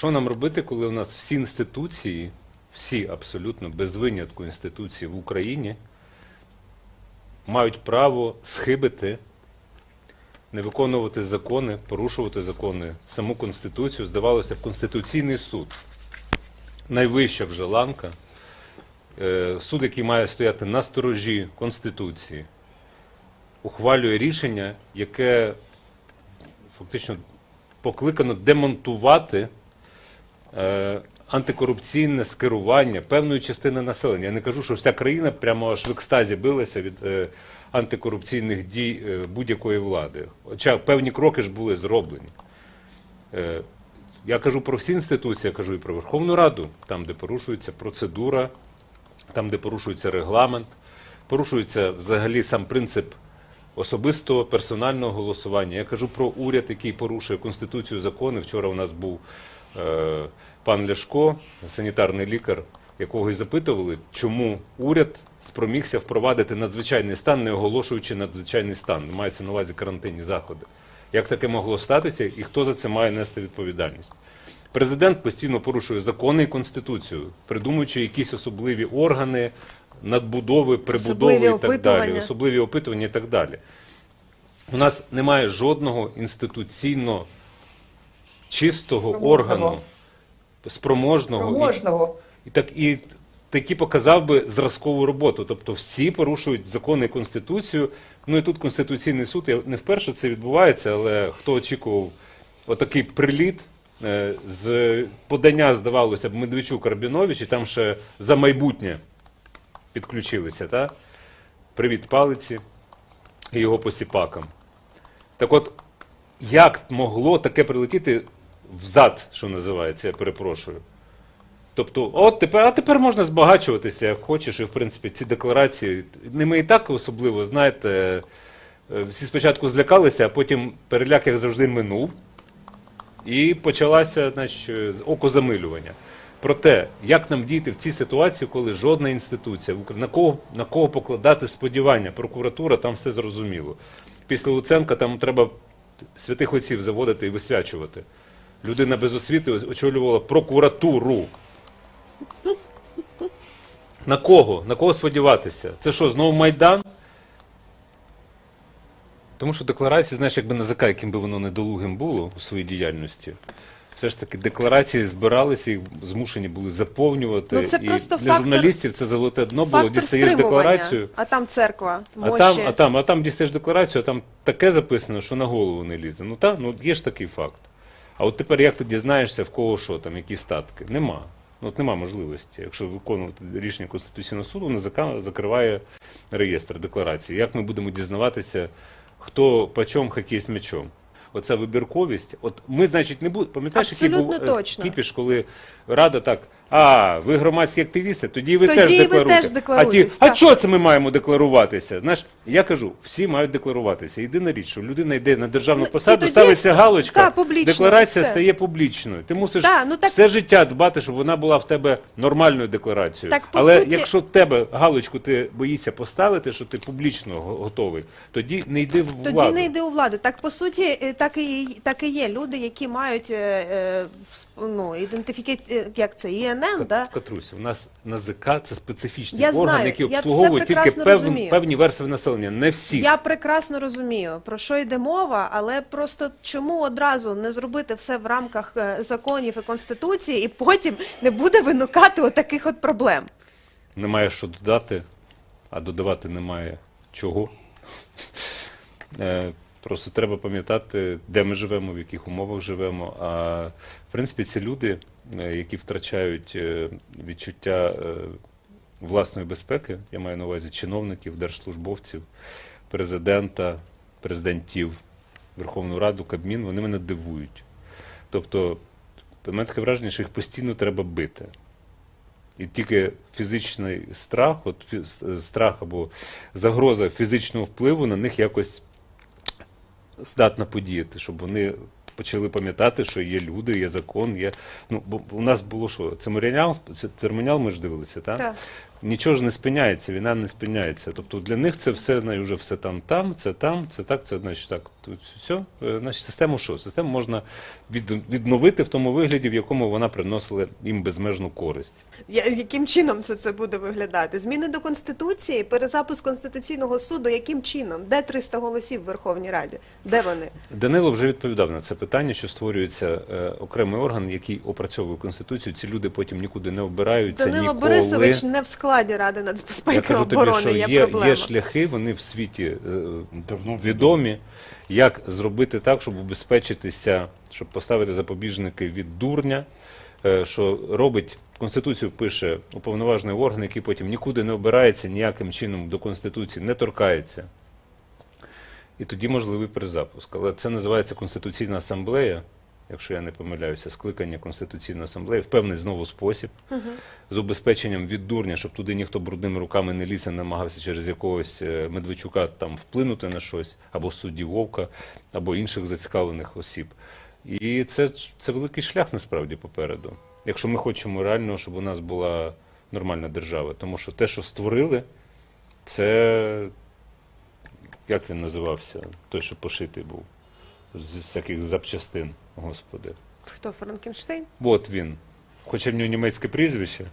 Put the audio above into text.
що нам робити, коли у нас всі інституції, всі абсолютно без винятку інституції в Україні мають право схибити, не виконувати закони, порушувати закони, саму Конституцію, здавалося, Конституційний суд, найвища вже ланка, е, суд, який має стояти на сторожі Конституції, ухвалює рішення, яке фактично покликано демонтувати антикорупційне скерування певної частини населення. Я не кажу, що вся країна прямо аж в екстазі билася від е, антикорупційних дій е, будь-якої влади. Хоча певні кроки ж були зроблені. Е, я кажу про всі інституції, я кажу і про Верховну Раду, там, де порушується процедура, там, де порушується регламент, порушується взагалі сам принцип особистого персонального голосування. Я кажу про уряд, який порушує Конституцію, закони. Вчора у нас був е, пан Ляшко, санітарний лікар, якого і запитували, чому уряд спромігся впровадити надзвичайний стан, не оголошуючи надзвичайний стан. Мається на увазі карантинні заходи. Як таке могло статися і хто за це має нести відповідальність? Президент постійно порушує закони і конституцію, придумуючи якісь особливі органи, надбудови, прибудови Особливі і так далі, особливі опитування і так далі. У нас немає жодного інституційно чистого органу, спроможного, і- Спроможного. і так і такі показав би зразкову роботу. Тобто всі порушують закони і конституцію. Ну і тут конституційний суд. Я не вперше це відбувається, але хто очікував отакий приліт е, з подання, здавалося б, Медведчук Рабінович, і там ще за майбутнє підключилися, та? Привіт палиці і його посіпакам. Так от, як могло таке прилетіти взад, що називається, я перепрошую. Тобто, от тепер, а тепер можна збагачуватися, як хочеш, і в принципі ці декларації, ними і так особливо, знаєте, е, всі спочатку злякалися, а потім переляк, як завжди, минув, і почалася значить, окозамилювання. Про те, як нам діяти в цій ситуації, коли жодна інституція, на кого, на кого покладати сподівання, прокуратура, там все зрозуміло. Після Луценка там треба святих отців заводити і висвячувати. Людина без освіти очолювала прокуратуру. На кого? На кого сподіватися? Це що, знову Майдан? Тому що декларації, знаєш, якби НАЗК, яким би воно недолугим було у своїй діяльності, все ж таки декларації збиралися, їх змушені були заповнювати. Ну, це і просто для фактор- журналістів це золоте дно було, Фактор дістаєш стримування. декларацію. А там церква, А мощі. там, а там, а там дістаєш декларацію, а там таке записано, що на голову не лізе. Ну так, ну є ж такий факт. А от тепер як ти дізнаєшся, в кого що там, які статки? Нема. Ну от нема можливості. Якщо виконувати рішення Конституційного суду, воно закриває реєстр декларації. Як ми будемо дізнаватися, хто почом хокей з м'ячом? Оця вибірковість. От ми, значить, не будемо. Пам'ятаєш, який був е, точно. кіпіш, коли Рада так, а, ви громадські активісти, тоді ви Тоді теж ви декларуєте. теж а ті, а так. чого це ми маємо декларуватися? Знаєш, я кажу, всі мають декларуватися. Єдина річ, що людина йде на державну Ну, і посаду, тоді ставиться галочка, та, публічно, декларація все. стає публічною. Ти мусиш Та, ну так- все життя дбати, щоб вона була в тебе нормальною декларацією. Так, по Але суті- якщо в тебе галочку ти боїшся поставити, що ти публічно го- готовий, тоді не йди в Тоді владу. не йди у владу. Так по суті, е, так і так і є. Люди, які мають е, е, сп- ну, ідентифікацію, як це ІНН, да? Катруся, у нас НАЗК це специфічний Я орган, знаю, який я все обслуговує тільки прекрасно розумію. певні верстви населення, не всі. Я прекрасно розумію, про що йде мова, але просто чому одразу не зробити все в рамках е, законів і конституції, і потім не буде виникати отаких от проблем. Немає що додати, а додавати немає чого. Е, Просто треба пам'ятати, де ми живемо, в яких умовах живемо. А в принципі, ці люди, е, які втрачають е, відчуття е, власної безпеки, я маю на увазі чиновників, держслужбовців, президента, президентів, Верховну Раду, Кабмін, вони мене дивують. Тобто, в мене таке враження, що їх постійно треба бити. І тільки фізичний страх, от страх або загроза фізичного впливу на них якось здатна подіяти, щоб вони почали пам'ятати, що є люди, є закон, є. Ну, бо у нас було що? Це- церемоніал ми ж дивилися, так? Так. Нічого ж не спиняється, війна не спиняється. Тобто для них це все вже все там, там, це там, це так, це значить так. Тут все. Значить, систему що? Систему можна відновити в тому вигляді, в якому вона приносила їм безмежну користь. Я- Яким чином це, це буде виглядати? Зміни до конституції, перезапуск конституційного суду. Яким чином? Де 300 голосів в Верховній Раді? Де вони? Данило вже відповідав на це питання, що створюється е, окремий орган, який опрацьовує конституцію. Ці люди потім нікуди не обираються. Данило ніколи. Борисович не в складі Ради Я кажу тобі, оборони. що є, є, проблема. є шляхи, вони в світі е, Давно відомі, як зробити так, щоб убезпечитися, щоб поставити запобіжники від дурня, е, що робить Конституцію пише уповноважений орган, який потім нікуди не обирається, ніяким чином до Конституції не торкається. І тоді можливий перезапуск. Але це називається Конституційна асамблея, якщо я не помиляюся, скликання Конституційної асамблеї в певний знову спосіб з убезпеченням від дурня, щоб туди ніхто брудними руками не ліз і намагався через якогось е, Медведчука там вплинути на щось, або судді Вовка, або інших зацікавлених осіб. І це, це великий шлях насправді попереду. Якщо ми хочемо реально, щоб у нас була нормальна держава. Тому що те, що створили, це як він називався? Той, що пошитий був з всяких запчастин, господи. Хто Франкенштейн? От він. Хоча в нього німецьке прізвище,